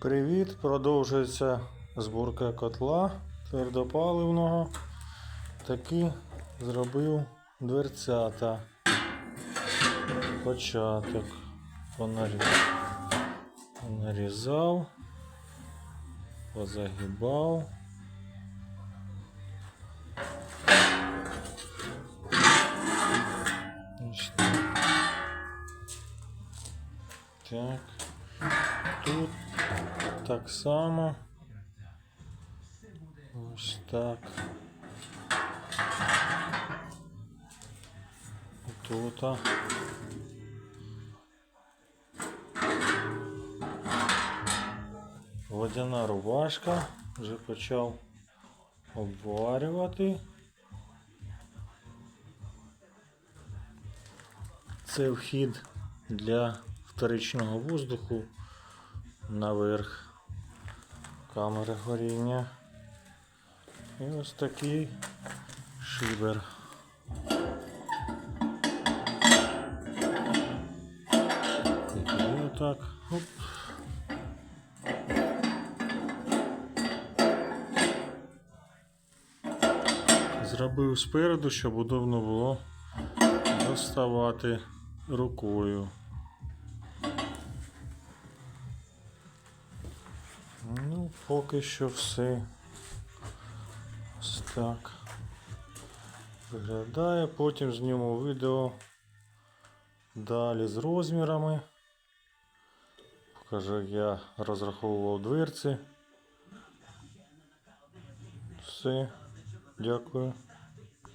Привіт! Продовжується зборка котла твердопаливного. Таки зробив дверцята. Початок. Понарізав, понарізав, позагибав. Так. Тут так само. Ось так. Тут. Водяна рубашка. Вже почав обварювати. Це вхід для вторичного воздуху наверх камери горіння. І ось такий шибер. І отак. Оп. Зробив спереду, щоб удобно було доставати рукою. Поки що все ось так виглядає. Потім зніму відео далі з розмірами. Покажу, як я розраховував дверці. Все, дякую.